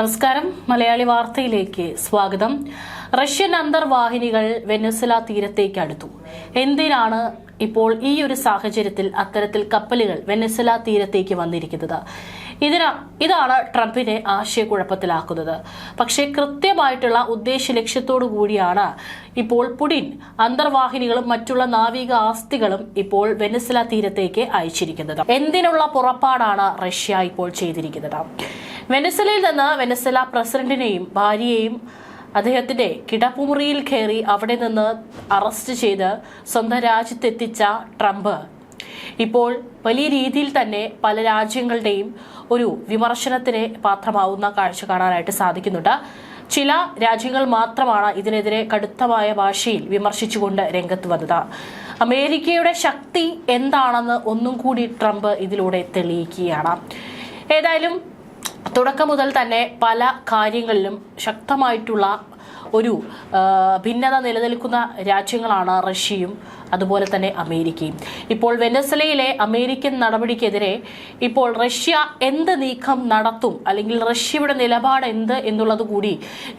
നമസ്കാരം. മലയാളി വാർത്തയിലേക്ക് സ്വാഗതം. റഷ്യൻ അന്തർവാഹിനികൾ വെനസ്വല തീരത്തേക്ക് അടുത്തു. എന്തിനാണ് ഇപ്പോൾ ഈ ഒരു സാഹചര്യത്തിൽ അത്തരത്തിൽ കപ്പലുകൾ വെനസ്വല തീരത്തേക്ക് വന്നിരിക്കുന്നത്? ഇതിന ഇതാണ് ട്രംപിനെ ആശയക്കുഴപ്പത്തിലാക്കുന്നത്. പക്ഷേ കൃത്യമായിട്ടുള്ള ഉദ്ദേശ ലക്ഷ്യത്തോടു കൂടിയാണ് ഇപ്പോൾ പുടിൻ അന്തർവാഹിനികളും മറ്റുള്ള നാവിക ആസ്തികളും ഇപ്പോൾ വെനസ്വല തീരത്തേക്ക് അയച്ചിരിക്കുന്നത്. എന്തിനുള്ള പുറപ്പാടാണ് റഷ്യ ഇപ്പോൾ ചെയ്തിരിക്കുന്നത്? വെനസ്വലയിൽ നിന്ന് വെനസല പ്രസിഡന്റിനെയും ഭാര്യയെയും അദ്ദേഹത്തിന്റെ കിടപ്പുമുറിയിൽ കയറി അവിടെ നിന്ന് അറസ്റ്റ് ചെയ്ത് സ്വന്തം രാജ്യത്തെത്തിച്ച ട്രംപ്. ഇപ്പോൾ വലിയ രീതിയിൽ തന്നെ പല രാജ്യങ്ങളുടെയും ഒരു വിമർശനത്തിന് പാത്രമാവുന്ന കാഴ്ച കാണാനായിട്ട് സാധിക്കുന്നുണ്ട്. ചില രാജ്യങ്ങൾ മാത്രമാണ് ഇതിനെതിരെ കടുത്തമായ ഭാഷയിൽ വിമർശിച്ചുകൊണ്ട് രംഗത്ത് വന്നത്. അമേരിക്കയുടെ ശക്തി എന്താണെന്ന് ഒന്നും കൂടി ട്രംപ് ഇതിലൂടെ തെളിയിക്കുകയാണ്. ഏതായാലും തുടക്കം മുതൽ തന്നെ പല കാര്യങ്ങളിലും ശക്തമായിട്ടുള്ള ഒരു ഭിന്നത നിലനിൽക്കുന്ന രാജ്യങ്ങളാണ് റഷ്യയും അതുപോലെ തന്നെ അമേരിക്കയും. ഇപ്പോൾ വെനസ്വലയിലെ അമേരിക്കൻ നടപടിക്കെതിരെ ഇപ്പോൾ റഷ്യ എന്ത് നീക്കം നടത്തും അല്ലെങ്കിൽ റഷ്യയുടെ നിലപാട് എന്ത് എന്നുള്ളത് കൂടി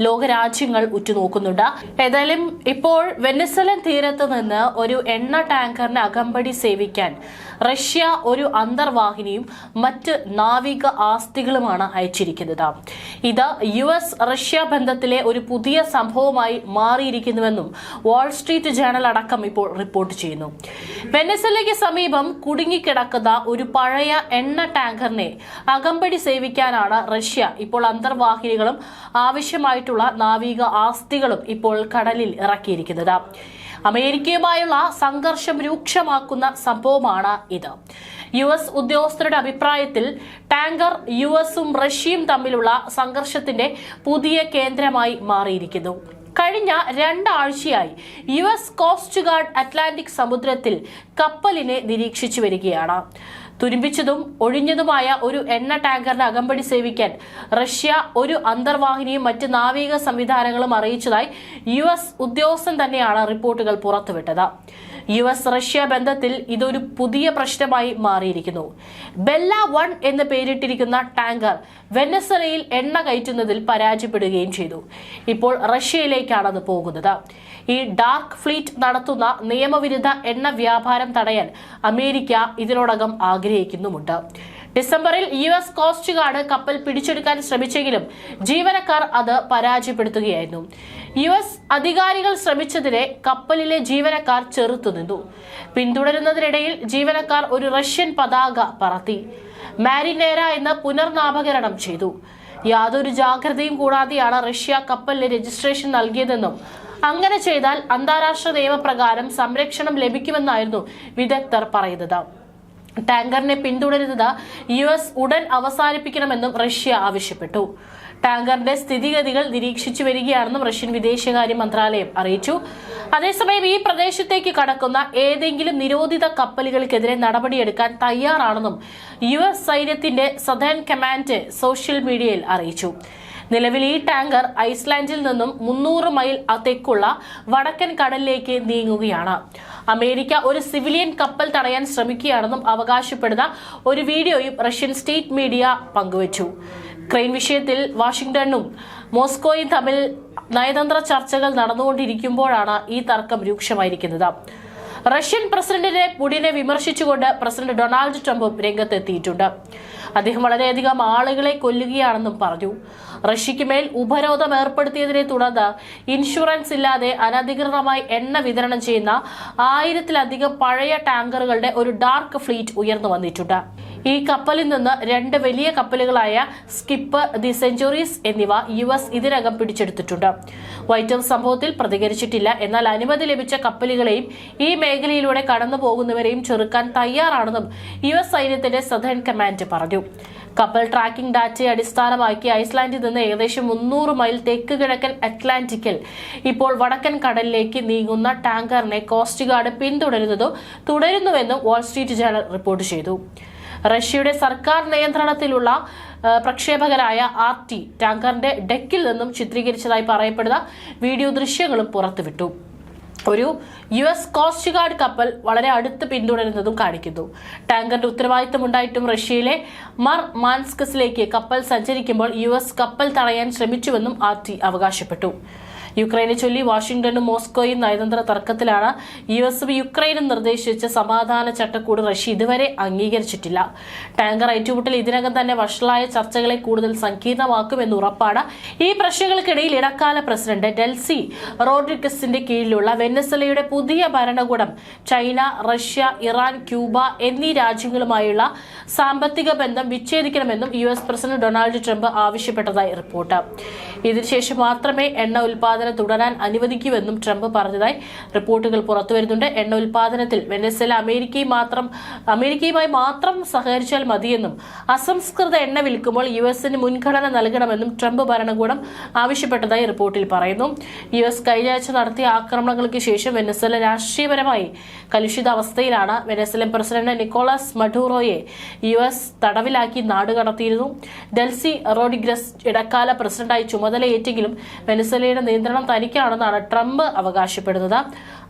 ലോകരാജ്യങ്ങൾ ഉറ്റുനോക്കുന്നുണ്ട്. ഏതായാലും ഇപ്പോൾ വെനസ്വലൻ തീരത്ത് നിന്ന് ഒരു എണ്ണ ടാങ്കറിനെ അകമ്പടി സേവിക്കാൻ റഷ്യ ഒരു അന്തർവാഹിനിയും മറ്റ് നാവിക ആസ്തികളുമാണ് അയച്ചിരിക്കുന്നത്. ഇത് യു എസ് റഷ്യ ബന്ധത്തിലെ ഒരു പുതിയ സംഭവമായി മാറിയിരിക്കുന്നുവെന്നും വാൾ സ്ട്രീറ്റ് ജേണൽ അടക്കം ഇപ്പോൾ റിപ്പോർട്ട് ചെയ്യുന്നു. വെനസലയ്ക്ക് സമീപം കുടുങ്ങിക്കിടക്കുന്ന ഒരു പഴയ എണ്ണ ടാങ്കറിനെ അകമ്പടി സേവിക്കാനാണ് റഷ്യ ഇപ്പോൾ അന്തർവാഹിനികളും ആവശ്യമായിട്ടുള്ള നാവിക ആസ്തികളും ഇപ്പോൾ കടലിൽ ഇറക്കിയിരിക്കുന്നത്. അമേരിക്കയുമായുള്ള സംഘർഷം രൂക്ഷമാക്കുന്ന സംഭവമാണ് ഇത്. യു എസ് ഉദ്യോഗസ്ഥരുടെ അഭിപ്രായത്തിൽ ടാങ്കർ യു എസും റഷ്യയും തമ്മിലുള്ള സംഘർഷത്തിന്റെ പുതിയ കേന്ദ്രമായി മാറിയിരിക്കുന്നു. കഴിഞ്ഞ രണ്ടാഴ്ചയായി U S coast guard Atlantic സമുദ്രത്തിൽ കപ്പലിനെ നിരീക്ഷിച്ചു വരികയാണ്. തുരുമ്പിച്ചതും ഒഴിഞ്ഞതുമായ ഒരു എണ്ണ ടാങ്കറിന് അകമ്പടി സേവിക്കാൻ റഷ്യ ഒരു അന്തർവാഹിനിയും മറ്റ് നാവിക സംവിധാനങ്ങളും അറിയിച്ചതായി യു എസ് ഉദ്യോഗസ്ഥൻ തന്നെയാണ് റിപ്പോർട്ടുകൾ പുറത്തുവിട്ടത്. യു എസ് റഷ്യ ബന്ധത്തിൽ ഇതൊരു പുതിയ പ്രശ്നമായി മാറിയിരിക്കുന്നു. ബെല്ല വൺ എന്ന് പേരിട്ടിരിക്കുന്ന ടാങ്കർ വെനസറയിൽ എണ്ണ കയറ്റുന്നതിൽ പരാജയപ്പെടുകയും ചെയ്തു. ഇപ്പോൾ റഷ്യയിലേക്കാണത് പോകുന്നത്. ഈ ഡാർക്ക് ഫ്ലീറ്റ് നടത്തുന്ന നിയമവിരുദ്ധ എണ്ണ വ്യാപാരം തടയാൻ അമേരിക്ക ഇതിനോടകം ആഗ്രഹിക്കുന്നുമുണ്ട്. ഡിസംബറിൽ യു എസ് കോസ്റ്റ് ഗാർഡ് കപ്പൽ പിടിച്ചെടുക്കാൻ ശ്രമിച്ചെങ്കിലും ജീവനക്കാർ അത് പരാജയപ്പെടുത്തുകയായിരുന്നു. യു എസ് അധികാരികൾ ശ്രമിച്ചതിനെ കപ്പലിലെ ജീവനക്കാർ ചെറുത്തുനിന്നു പിന്തുടരുന്നതിനിടയിൽ ജീവനക്കാർ ഒരു റഷ്യൻ പതാക പറത്തി. മാരിനേര എന്ന് പുനർനാമകരണം ചെയ്തു. യാതൊരു ജാഗ്രതയും കൂടാതെയാണ് റഷ്യ കപ്പലിന് രജിസ്ട്രേഷൻ നൽകിയതെന്നും അങ്ങനെ ചെയ്താൽ അന്താരാഷ്ട്ര നിയമപ്രകാരം സംരക്ഷണം ലഭിക്കുമെന്നായിരുന്നു വിദഗ്ധർ പറയുന്നത്. ടാങ്കറിനെ പിന്തുടരുന്നത് യു എസ് ഉടൻ അവസാനിപ്പിക്കണമെന്നും റഷ്യ ആവശ്യപ്പെട്ടു. ടാങ്കറിന്റെ സ്ഥിതിഗതികൾ നിരീക്ഷിച്ചു വരികയാണെന്നും റഷ്യൻ വിദേശകാര്യ മന്ത്രാലയം അറിയിച്ചു. അതേസമയം ഈ പ്രദേശത്തേക്ക് കടക്കുന്ന ഏതെങ്കിലും നിരോധിത കപ്പലുകൾക്കെതിരെ നടപടിയെടുക്കാൻ തയ്യാറാണെന്നും യു എസ് സൈന്യത്തിന്റെ സദേൺ കമാൻഡ് സോഷ്യൽ മീഡിയയിൽ അറിയിച്ചു. നിലവിൽ ഈ ടാങ്കർ ഐസ്ലാൻഡിൽ നിന്നും മുന്നൂറ് മൈൽ തെക്കുള്ള വടക്കൻ കടലിലേക്ക് നീങ്ങുകയാണ്. അമേരിക്ക ഒരു സിവിലിയൻ കപ്പൽ തടയാൻ ശ്രമിക്കുകയാണെന്നും അവകാശപ്പെടുന്ന ഒരു വീഡിയോയും റഷ്യൻ സ്റ്റേറ്റ് മീഡിയ പങ്കുവച്ചു. ക്രെയിൻ വിഷയത്തിൽ വാഷിംഗ്ടണും മോസ്കോയും തമ്മിൽ നയതന്ത്ര ചർച്ചകൾ നടന്നുകൊണ്ടിരിക്കുമ്പോഴാണ് ഈ തർക്കം രൂക്ഷമായിരിക്കുന്നത്. റഷ്യൻ പ്രസിഡന്റിനെ പുടിനെ വിമർശിച്ചുകൊണ്ട് പ്രസിഡന്റ് ഡൊണാൾഡ് ട്രംപും രംഗത്തെത്തിയിട്ടുണ്ട്. അദ്ദേഹം വളരെയധികം ആളുകളെ കൊല്ലുകയാണെന്നും പറഞ്ഞു. റഷ്യയ്ക്ക് മേൽ ഉപരോധം ഏർപ്പെടുത്തിയതിനെ തുടർന്ന് ഇൻഷുറൻസ് ഇല്ലാതെ അനധികൃതമായി എണ്ണ വിതരണം ചെയ്യുന്ന ആയിരത്തിലധികം പഴയ ടാങ്കറുകളുടെ ഒരു ഡാർക്ക് ഫ്ലീറ്റ് ഉയർന്നു വന്നിട്ടുണ്ട്. ഈ കപ്പലിൽ നിന്ന് രണ്ട് വലിയ കപ്പലുകളായ സ്കിപ്പ് ദി സെഞ്ചുറീസ് എന്നിവ യു എസ് ഇതിനകം പിടിച്ചെടുത്തിട്ടുണ്ട്. വൈറ്റ് ഹൗസ് സംഭവത്തിൽ പ്രതികരിച്ചിട്ടില്ല. എന്നാൽ അനുമതി ലഭിച്ച കപ്പലുകളെയും ഈ മേഖലയിലൂടെ കടന്നു പോകുന്നവരെയും ചെറുക്കാൻ തയ്യാറാണെന്നും യു എസ് സൈന്യത്തിന്റെ സദേൺ കമാൻഡ് പറഞ്ഞു. കപ്പൽ ട്രാക്കിംഗ് ഡാറ്റയെ അടിസ്ഥാനമാക്കി ഐസ്ലാൻഡിൽ നിന്ന് ഏകദേശം മുന്നൂറ് മൈൽ തെക്ക് കിഴക്കൻ അറ്റ്ലാന്റിക്കിൽ ഇപ്പോൾ വടക്കൻ കടലിലേക്ക് നീങ്ങുന്ന ടാങ്കറിനെ കോസ്റ്റ് ഗാർഡ് പിന്തുടരുന്നതോ തുടരുന്നുവെന്നും വാൾസ്ട്രീറ്റ് ജേണൽ റിപ്പോർട്ട് ചെയ്തു. റഷ്യയുടെ സർക്കാർ നിയന്ത്രണത്തിലുള്ള പ്രക്ഷേപകരായ ആർ ടി ടാങ്കറിന്റെ ഡെക്കിൽ നിന്നും ചിത്രീകരിച്ചതായി പറയപ്പെടുന്ന വീഡിയോ ദൃശ്യങ്ങളും പുറത്തുവിട്ടു. ഒരു യു എസ് കോസ്റ്റ് ഗാർഡ് കപ്പൽ വളരെ അടുത്ത് പിന്തുടരുന്നതും കാണിക്കുന്നു. ടാങ്കറിന്റെ ഉത്തരവാദിത്തം ഉണ്ടായിട്ടും റഷ്യയിലെ മർ മാൻസ്കസിലേക്ക് കപ്പൽ സഞ്ചരിക്കുമ്പോൾ യു എസ് കപ്പൽ തടയാൻ ശ്രമിച്ചുവെന്നും ആർ ടി അവകാശപ്പെട്ടു. യുക്രൈനെ ചൊല്ലി വാഷിംഗ്ടണും മോസ്കോയും നയതന്ത്ര തർക്കത്തിലാണ് യു എസും യുക്രൈനും നിർദ്ദേശിച്ച സമാധാന ചട്ടക്കൂട് റഷ്യ ഇതുവരെ അംഗീകരിച്ചിട്ടില്ല. ടാങ്കർ ഏറ്റുമുട്ടൽ ഇതിനകം തന്നെ വഷളായ ചർച്ചകളെ കൂടുതൽ സങ്കീർണമാക്കുമെന്ന് ഉറപ്പാണ്. ഈ പ്രശ്നങ്ങൾക്കിടയിൽ ഇടക്കാല പ്രസിഡന്റ് ഡെൽസി റോഡ്രിഗസിന്റെ കീഴിലുള്ള വെനസലയുടെ പുതിയ ഭരണകൂടം ചൈന റഷ്യ ഇറാൻ ക്യൂബ എന്നീ രാജ്യങ്ങളുമായുള്ള സാമ്പത്തിക ബന്ധം വിച്ഛേദിക്കണമെന്നും U S president Donald Trump ആവശ്യപ്പെട്ടതായി റിപ്പോർട്ട്. ഇതിനുശേഷം മാത്രമേ എണ്ണ ഉൽപാദനം തുടരാൻ അനുവദിക്കുമെന്നും ട്രംപ് പറഞ്ഞതായി റിപ്പോർട്ടുകൾ പുറത്തുവരുന്നുണ്ട്. എണ്ണ ഉൽപാദനത്തിൽ വെനസ്വല അമേരിക്കയും മാത്രം അമേരിക്കയുമായി മാത്രം സഹകരിച്ചാൽ മതിയെന്നും അസംസ്കൃത എണ്ണ വിൽക്കുമ്പോൾ യു എസിന് മുൻഗണന നൽകണമെന്നും ട്രംപ് ഭരണകൂടം ആവശ്യപ്പെട്ടതായി റിപ്പോർട്ടിൽ പറയുന്നു. യു എസ് കഴിഞ്ഞ ആഴ്ച നടത്തിയ ആക്രമണങ്ങൾക്ക് ശേഷം വെനസ്വല രാഷ്ട്രീയപരമായി കലുഷിത അവസ്ഥയിലാണ് വെനസ്വലൻ പ്രസിഡന്റ് നിക്കോളാസ് മഡൂറോയെ യു എസ് തടവിലാക്കി നാടുകടത്തിയിരുന്നു ഡെൽസി റോഡിഗ്രസ് ഇടക്കാല പ്രസിഡന്റായി ചുമതലയേറ്റെങ്കിലും വെനസ്വലയുടെ നിയന്ത്രണം തനിക്കാണെന്നാണ് ട്രംപ് അവകാശപ്പെടുന്നത്.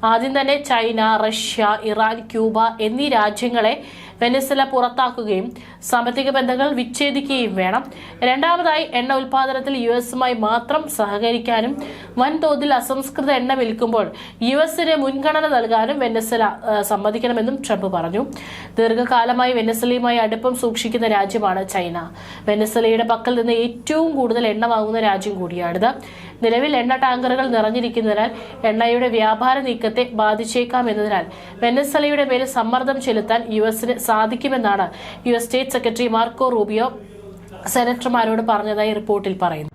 ആദ്യം തന്നെ ചൈന റഷ്യ ഇറാൻ ക്യൂബ എന്നീ രാജ്യങ്ങളെ വെനസ്വല പുറത്താക്കുകയും സാമ്പത്തിക ബന്ധങ്ങൾ വിച്ഛേദിക്കുകയും വേണം. രണ്ടാമതായി എണ്ണ ഉൽപാദനത്തിൽ യു എസുമായി മാത്രം സഹകരിക്കാനും വൻതോതിൽ അസംസ്കൃത എണ്ണ വിൽക്കുമ്പോൾ യു എസിന് മുൻഗണന നൽകാനും വെനസ്വല സമ്മതിക്കണമെന്നും ട്രംപ് പറഞ്ഞു. ദീർഘകാലമായി വെനസ്വലയുമായി അടുപ്പം സൂക്ഷിക്കുന്ന രാജ്യമാണ് ചൈന. വെനസ്വലയുടെ പക്കൽ നിന്ന് ഏറ്റവും കൂടുതൽ എണ്ണ വാങ്ങുന്ന രാജ്യം കൂടിയാണിത്. നിലവിൽ എണ്ണ ടാങ്കറുകൾ നിറഞ്ഞിരിക്കുന്നതിനാൽ എണ്ണയുടെ വ്യാപാര നീക്കത്തെ ബാധിച്ചേക്കാം എന്നതിനാൽ വെനസ്വലയുടെ മേൽ സമ്മർദ്ദം ചെലുത്താൻ യു എസിന് സാധിക്കുമെന്നാണ് U S state secretary Marco Rubio സെനറ്റർമാരോട് പറഞ്ഞതായി റിപ്പോർട്ടിൽ പറയുന്നു.